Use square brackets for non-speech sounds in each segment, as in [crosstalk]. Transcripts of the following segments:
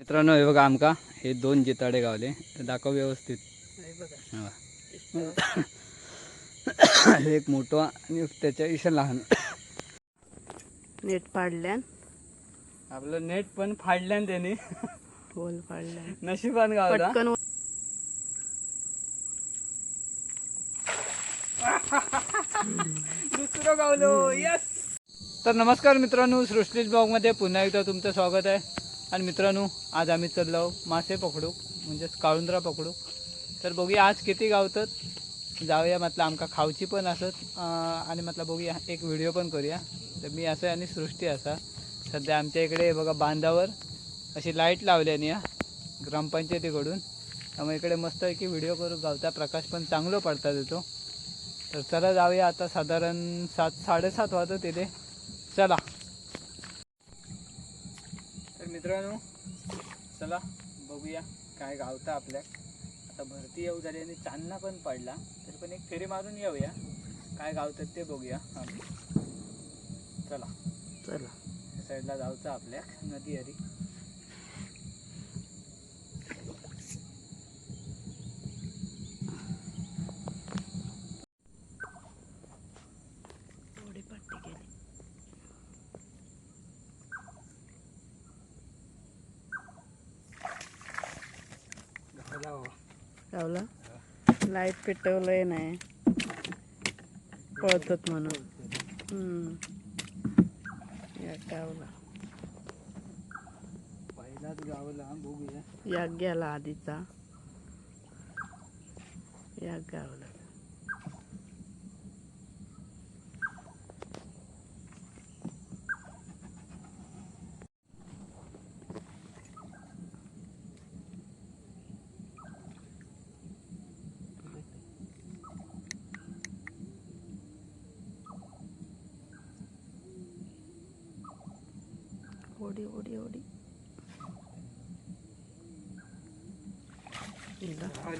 मित्रांनो हे बघा आमका. हे दोन जिताडे गावले. दाखव व्यवस्थित. हा. एक मोठं आणि त्याच्या इशा लहान. नेट पाडल्यान? आपलं नेट पण फाडल्यान त्याने. होल पाडल्यान नशिबान गावला दुसरं गावलो. यस तर नमस्कार मित्रांनो सृष्टीज ब्लॉगमध्ये पुन्हा एकदा तुमचं स्वागत आहे. आणि मित्रांनो आज आम्ही चाललो मासे पकडू म्हणजेच काळुंदरा पकडू तर बघूया आज किती गावतात. जाऊया म्हटलं आमका खावची पण असत आणि म्हटलं बघूया एक व्हिडिओ पण करूया. तर मी असं आणि सृष्टी असा. सध्या आमच्या इकडे बघा बांधावर अशी लाइट लावल्याने या ग्रामपंचायतीकडून. त्यामुळे इकडे मस्त आहे की व्हिडिओ करू गावचा प्रकाश पण चांगलं पडता येतो तर चला जाऊया आता साधारण सात साडेसात वाजत तिथे चला. मित्रांनो चला बघूया काय गावतं आपल्या. आता भरती येऊ झाली आणि चांदणा पण पडला. तरी पण एक फेरी मारून येऊया. काय गावतात ते बघूया. चला. चला. साईडला जाऊचं आपल्या नदी हरी थोडी पट्टी केली गावला बाबा. लावला लाइट पेटवलंय नाही. पळतात म्हणून. या गावला. पहिलाच गावला बघूया या गेला आधीचा. या गावला.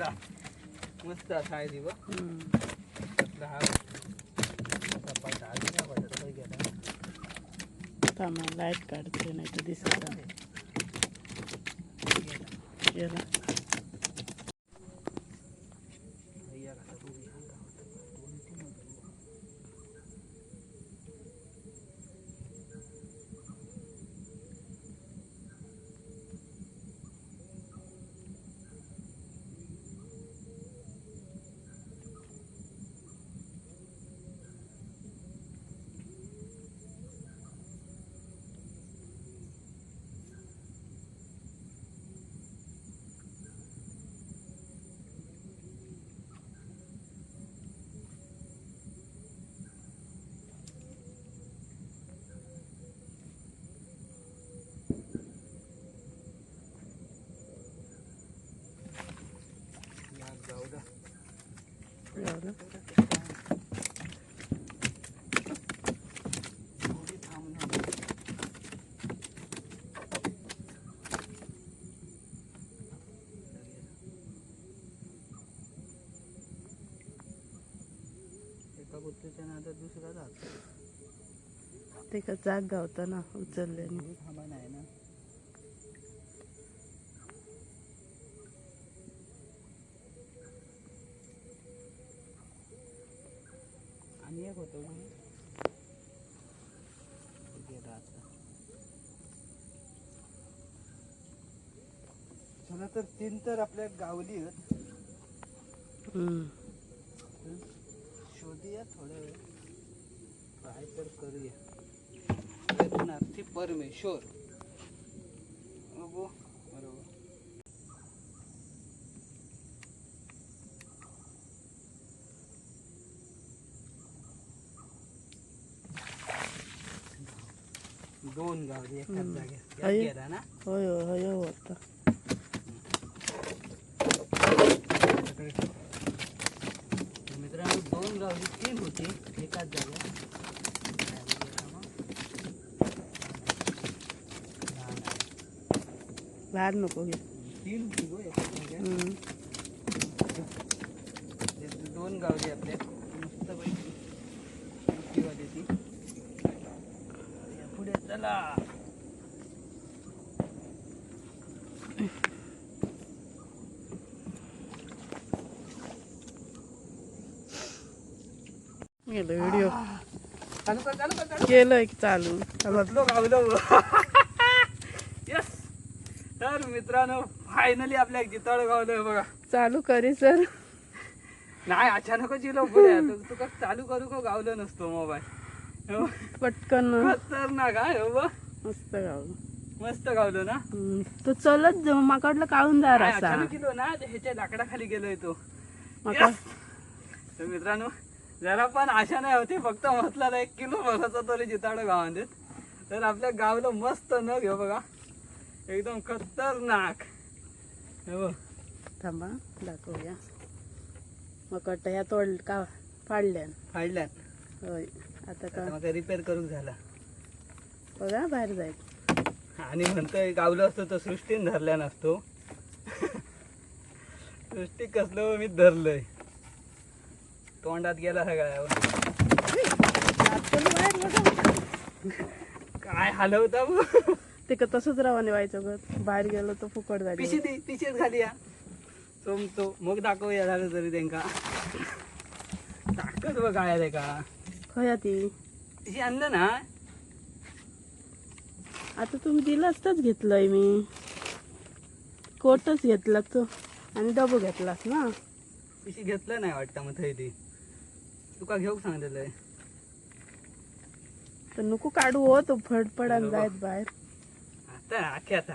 हिला. गावला मस्त असा आहे दिवस। हम्म. हा। चपाटा आधी नाही पडत काही गेला थांबा लाइट काढते नाही तर दिसत नाही। गेला जात ते का जाग गावता ना उचलल्याने थोडी थांबा नाही ना आणि एक होतं बघ. गेला आता. चला तर तीन तर आपल्या गावली आहेत. शोधूया थोड्या वेळ. काय तर करूया. प्रयत्नार्थी परमेश्वर. बरोबर. दोन गावली एकाच. जागेत. गेला ना? होय होय होय हो होता मित्रांनो दोन गावली तीन होती. एकाच जागेत लहान नको घे दोन गावली आपल्या मस्त पैकी. पुढे चला. गेलो व्हिडिओ कर चालू केलंय की गावलो यस [laughs] तर मित्रांनो फायनली आपल्या जिताड गावलोय बघा. चालू करी सर नाही अचानकच येलो तुका चालू करू का गावलं नसतो मोबाईल हो, पटकन. खतरनाक हा हो बा. मस्त गाव मस्त गावलो ना? तो चलत जाऊ माकडलं काढून जा नाही, असा गेलो ना ह्याच्या लाकडाखाली गेलोय तो! तर मित्रांनो जरा पण आशा नाही होती फक्त म्हटलं एक किलो भराचा तरी जिताड गावांमध्ये. तर आपल्या गावला मस्त न घेऊ बघा. एकदम खतरनाक. हे. थांबा दाखवूया. मकट ह्या तोड का फाडल्यान? फाडल्यात. होय. आता का? मग रिपेअर करून झाला. बघा बाहेर जायचं आणि म्हणतोय गावलं असतं तर सृष्टीन धरल्या नसतो. सृष्टी कसलं मी धरलंय. तोंडात गेला सगळ्या काय हलवता बघ. ते का तसंच रवाने व्हायचं ग. बाहेर गेलो तर फुकट झाली. पिशी ती पिशीच घाली या. सोमतो मग दाखवूया झालं तरी त्यांका. ताकद बघ काय आहे का. खया ती. पिशी आणलं ना? आता तुम्ही दिलं असताच घेतलंय मी. कोटच घेतला तो. आणि डबो घेतलास ना? पिशी घेतलं नाही वाटतं मग थंय तुका घेऊ सांगितलंय तर नको काढू हो तो फडफडान जायत बाहेर. आता आखे आता.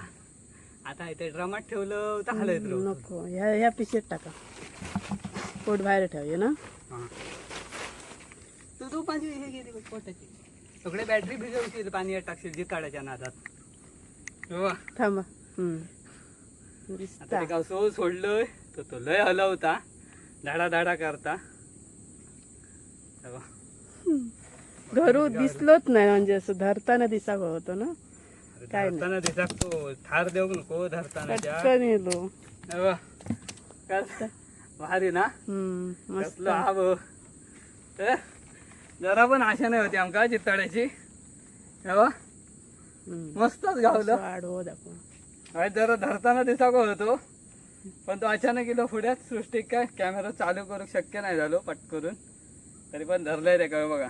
आता इथे ड्रमात ठेवलं तर हलत राहू. नको. ह्या ह्या पिशेत टाका. पोट बाहेर ठेवूया ना. हा. तू तू पाणी हे गेली बघ पोटाची. सगळे बॅटरी भिजवशील पाणी टाकशील जिताड्याच्या नादात. हो थांबा. हम्म. आता दिसता ते सो तर तो लय हलवता. धाडा धाडा करता. घरू दिसलोच नाही म्हणजे असं धरताना दिसा होतो ना? काय नाही. धरताना दिसाक तो ठार देऊ नको धरताना पटकन येलो. भारी ना? मस्त. कसलं हा भाऊ. जरा पण आशा नाही होती आमका चित्ताड्याची. हो हम्म. मस्तच गावलं. आडवं दाखव. जरा धरताना दिसाको होतो. पण तो अचानक गेलो पुढ्यात. सृष्टी काय? कॅमेरा चालू करू शक्य नाही झालो पट करून तरी पण धरलंय रे काय बघा.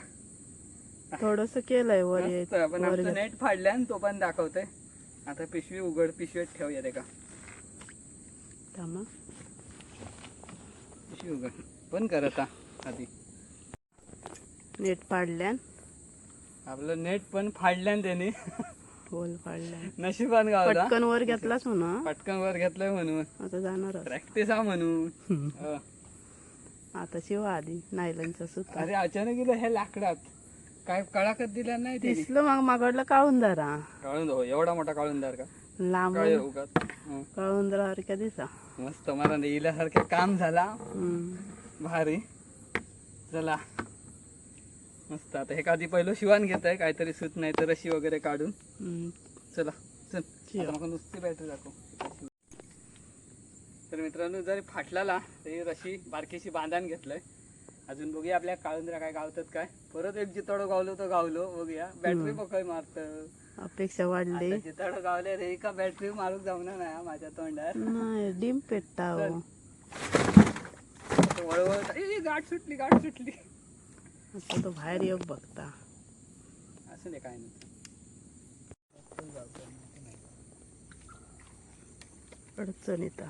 थोडस केलंय वर मस्त, येत पण वर आमचं. नेट फाडल्या आणि तो पण दाखवतोय. आता पिशवी उघड पिशवीत ठेवूया रे का? थांबा. पिशवी उघड. पण कर आता आधी. नेट पाडल्यान आपलं नेट पण फाडल्यान त्याने. होल पाडल्यान नशिबान गावला. पटकन वर घेतलास म्हणा पटकन वर घेतलंय म्हणून. आता जाणार प्रॅक्टिस हा म्हणून. हो. [laughs] आता शिवा आधी नायलनचा सुद्धा अरे अचानक गेलं हे लाकडात. काय कळाकत दिल्या नाही दिसलं मग माकडलं काढून धरा काळून हो एवढा मोठा काळूंदार का? लांब काय उगाच. हं. दिसा. मस्त मला इल्यासारखे काम झाला. हम्म. भारी. चला. मस्त. आता हे आधी पहिलं शिवान घेत आहे काहीतरी सुत नाही तर रशी वगैरे काढून. हम्म. चला चल. शिवा. नुसती बॅटरी दाखव. तर मित्रांनो जर फाटलाला तरी रशी बारकीशी बांधान घेतलंय. अजून बघूया आपल्या काळुंद्रा काय गावतात काय. परत एक जिताडो गावलो तर गावलो बघूया. बॅटरी पकय मारत. अपेक्षा वाढली. जिताडो गावले रे का बॅटरी मारूक जमणार नाही हा माझ्या तोंडात. डिम पेटता हो. वळवळ ए, गाठ सुटली गाठ सुटली. आता तो बाहेर येऊ बघता. असं नाही काय नाही. अडचण येता.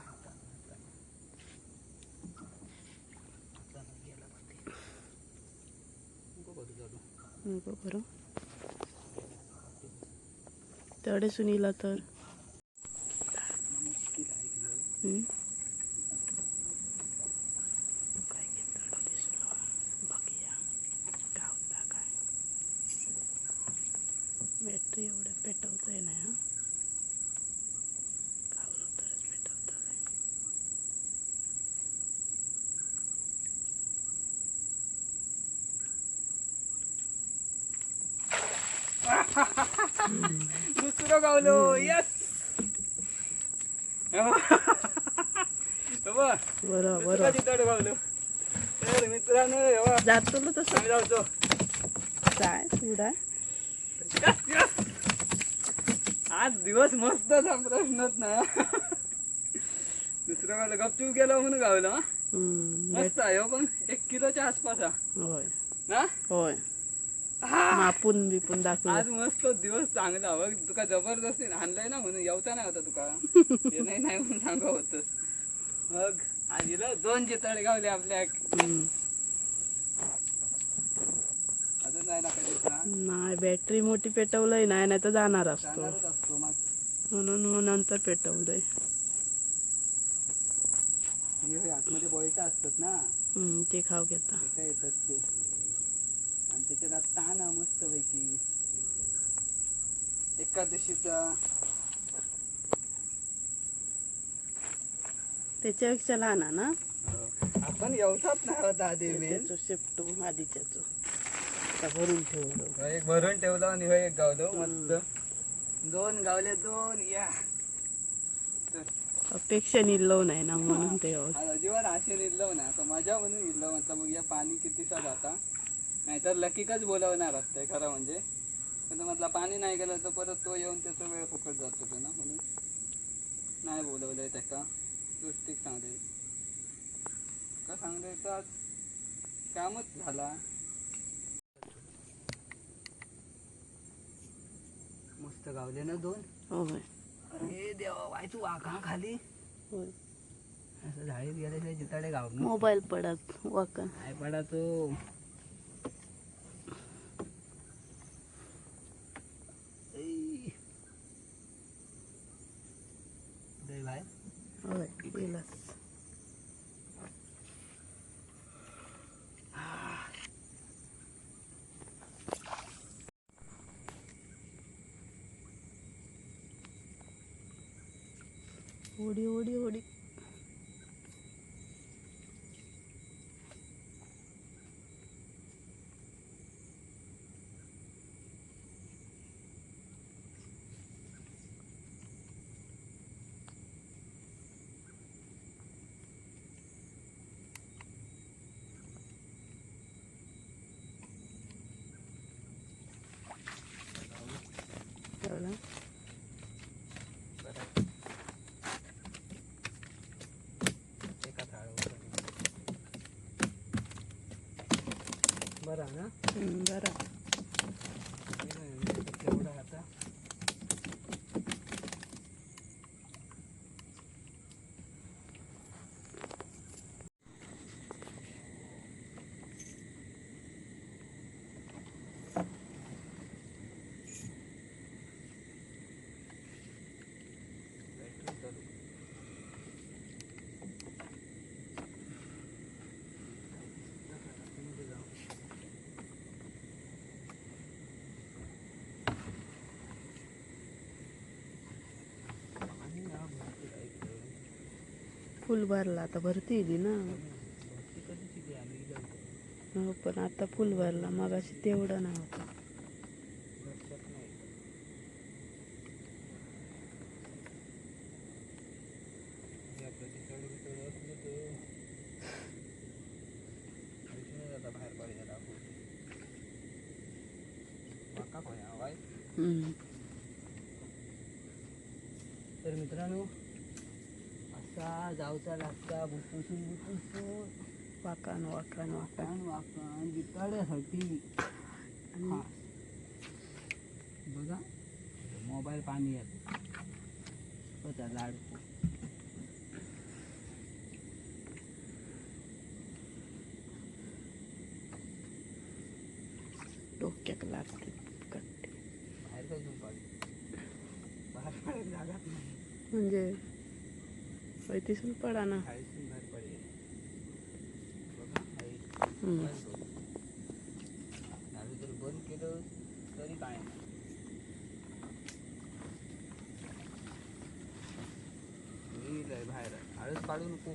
नको बरं तेवढे सुनीला तर हम्म. काय गिंताडो दिसलो. बघूया. गावता काय. बॅटरी एवढं एवढे आहे नाही हा गावलो तरच पेटवतंय दुसरं गावलो यस बरं बरं. जिताडो गावलो? तर मित्रांनो जातो ना तसं. जाऊचो. काय? yes. आज दिवस मस्तच हा प्रश्नच ना. दुसरं गावलं गपचूप गेलो म्हणून गावला मस्त आहे हो पण एक किलोच्या आसपास हा होय. ना? होय. मापून बिपून दाखवलं. आज मस्त दिवस चांगला. बघ तुका जबरदस्ती आणलंय ना म्हणून येवता नाही होता तुका. [laughs] हे नाही नाही म्हणून सांगा होतस. मग आज इलं दोन चितळे गावले आपल्या. अजून नाही ना काही नाही बॅटरी मोठी पेटवलंय. नाही नाही तर जाणार असतो. जाणारच असतो मग. म्हणून मग नंतर पेटवलंय. आतमध्ये बोयटा असतात ना. ते खाऊ घेता. काय येतात ते? त्याच्यात आहे मस्त पैकी एकादशीचा. त्याच्यापेक्षा लहान आहे ना? आपण येवसात नाही होता आधी मेन. त्याचं शेपटू आधीच्याच. आता भरून ठेवलं. एक भरून ठेवला आणि हे एक गावलो. मस्त. दोन गावले दोन. या. अपेक्षा निल्लो नाही ना म्हणून ते. होत. आज अजिबात आशे निघलो ना आता मजा म्हणून इल्लो म्हटलं बघ या पाणी कितीचा जाता. नाहीतर लकीकच बोलवणार असतंय खरं म्हणजे. पण म्हटलं पाणी नाही गेलं तर परत तो येऊन त्याचा वेळ फुकट जात होतो ना म्हणून. नाही बोलवलंय त्याका. दृष्टीक सांगले का सांगले तर आज कामच झाला. मस्त गावले ना दोन. होय. अरे देवा वाय तू वाघा खाली? असं झाडीत गेल्याशिवाय जिताडे गाव मोबाईल पडत वाकन काय पडा तो ऐ. दे भाई होय गेलास उडी उडी उडी एवढा बरं ना हम्म, बरं तेवढं फुल भरला. आता भरती येईल ना. हो पण आता फुल भरला. मग अशी तेवढा नाही होता हम्म. तर मित्रांनो असा जाऊचा लागता बुटुसून बुटुसून वाकान वाकान वाकान वाकान जिताड्यासाठी बघा मोबाईल पाणी येत. होता लाडको डोक्याक लागते कट्टे. बाहेर काय घेऊन पाडली बाहेर नाही. म्हणजे पैतीसून पडा ना. बाहेर जर बंद केलं तरी काय बाहेर आळस काढू नको.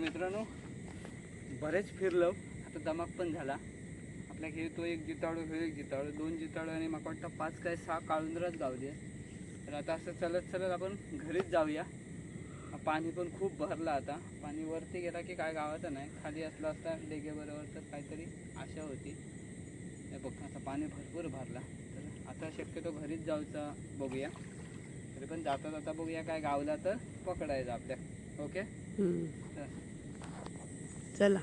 मित्रांनो बरेच फिरलो. आता दमाक पण झाला. आपल्या हे तो एक जितावडो हे एक जितावडो दोन जितावडो आणि म्हाका वाटतं पाच काय सहा काळुंदराच गावली आहेत. तर आता असं चलत चलत आपण घरीच जाऊया. पाणी पण खूप भरलं आता. पाणी वरती गेला की काय गावाचं नाही. खाली असलं असता डेगे बरोबर तर काहीतरी आशा होती. हे बघ आता पाणी भरपूर भरला. तर आता शक्यतो घरीच जाऊचा बघूया. तरी पण जाता जाता बघूया काय गावला तर पकडायचं आपल्या. ओके. तर चला.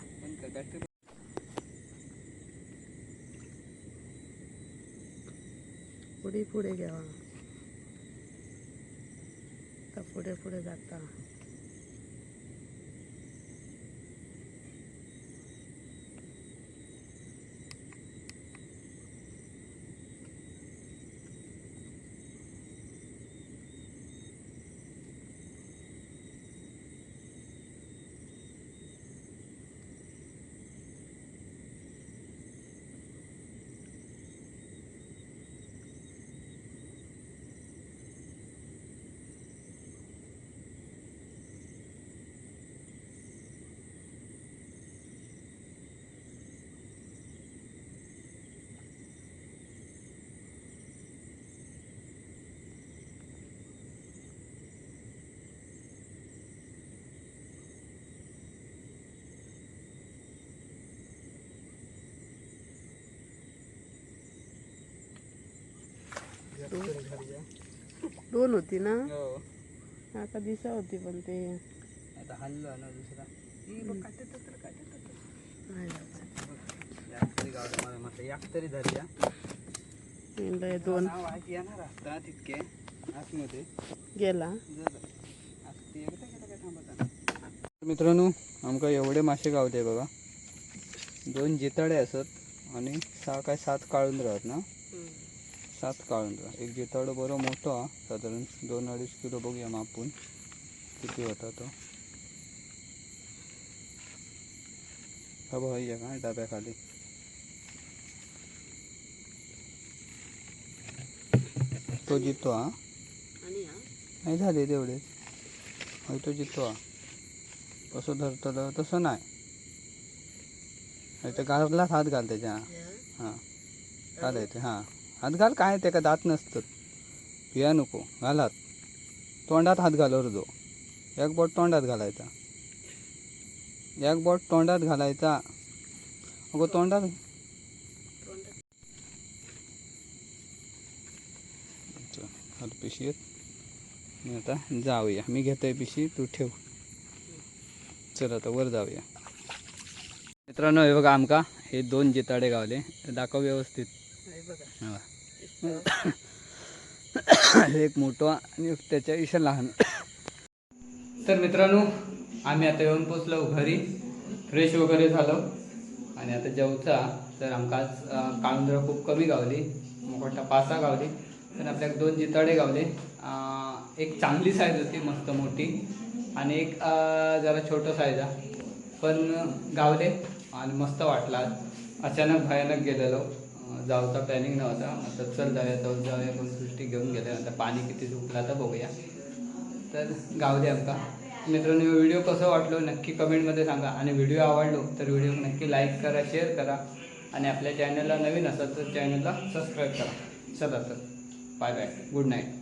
पुढे पुढे घ्यावा पुढे पुढे जाता. दोन होती ना? हो. आता दिसा होती पण ते. आता हल्लो ना दुसरा. ही तर दोन. येणार असता तितके. आतमध्ये. गेला. मित्रांनो आमका एवढे मासे गावते बघा. दोन जिताडे असत आणि सहा काय सात काळून राहत ना? सात काळुंदरा एक जितावडं बरं मोठं हा साधारण दोन अडीच किलो बघूया मापून किती होता तो? हा भाई का डब्याखाली. तो जितो हा? नाही झाले तेवढेच. होय तो जितो हा. कसं धरतलं तसं नाही. तर गारलाच हात घाल त्याच्या. हां. घालायचं हां. हात घाल काय त्याका दात नसतात. पिया नको घालात तोंडात हात घाल अर्धो एक बोट तोंडात घालायचा. एक बोट तोंडात घालायचा. अगो तोंडात पिशीत मी आता जाऊया. मी घेतोय पिशी तू ठेव. चल आता वर जाऊया. मित्रांनो हे बघा आमका हे दोन जिताडे गावले दाखव व्यवस्थित. हे [coughs] एक मोठं आणि त्याच्या विषय लहान. तर मित्रांनो आम्ही आता येऊन पोचलो घरी. फ्रेश वगैरे झालो. आणि आता जेवचा. तर आमकां आज अं, खूप कमी गावली. मग पासा गावली. तर आपल्याक दोन जिताडे गावले. एक चांगली साईज होती मस्त मोठी. आणि एक जरा छोटं साईज पण गावले आणि मस्त वाटला. अचानक भयानक गेलेलो. जाऊचा प्लॅनिंग नव्हता. आता चल जाऊया जाऊ जाऊया पण सृष्टी घेऊन गेले. आता पाणी किती सुटलं आता बघूया. तर गाव दे आमका मित्रांनो व्हिडिओ कसं वाटलो नक्की कमेंटमध्ये सांगा. आणि व्हिडिओ आवडलो तर व्हिडिओ नक्की लाईक करा शेअर करा. आणि आपल्या चॅनलला नवीन असाल तर चॅनलला सबस्क्राईब करा. चला तर. Bye bye good night